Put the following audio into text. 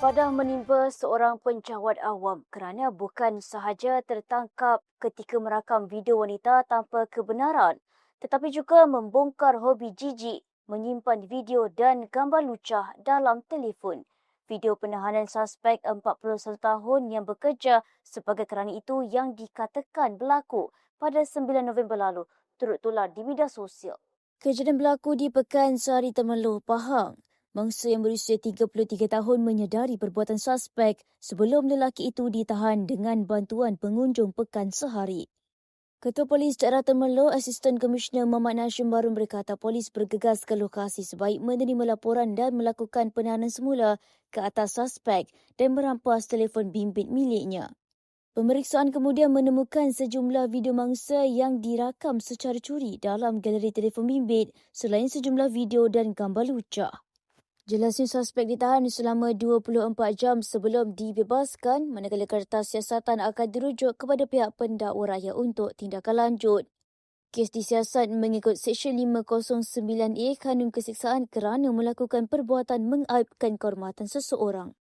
Padah menimba seorang penjawat awam kerana bukan sahaja tertangkap ketika merakam video wanita tanpa kebenaran tetapi juga membongkar hobi jijik menyimpan video dan gambar lucah dalam telefon. Video penahanan suspek 41 tahun yang bekerja sebagai kerani itu yang dikatakan berlaku pada 9 November lalu turut tular di media sosial. Kejadian berlaku di Pekan Sari Temerloh, Pahang. Mangsa yang berusia 33 tahun menyedari perbuatan suspek sebelum lelaki itu ditahan dengan bantuan pengunjung pekan sehari. Ketua Polis Daerah Temerloh, Asisten Komisioner Muhammad Nashim Barum berkata polis bergegas ke lokasi sebaik menerima laporan dan melakukan penahanan semula ke atas suspek dan merampas telefon bimbit miliknya. Pemeriksaan kemudian menemukan sejumlah video mangsa yang dirakam secara curi dalam galeri telefon bimbit selain sejumlah video dan gambar lucah. Jelasnya suspek ditahan selama 24 jam sebelum dibebaskan manakala kertas siasatan akan dirujuk kepada pihak pendakwa raya untuk tindakan lanjut. Kes disiasat mengikut Seksyen 509A Kanun Keseksaan kerana melakukan perbuatan mengaibkan kehormatan seseorang.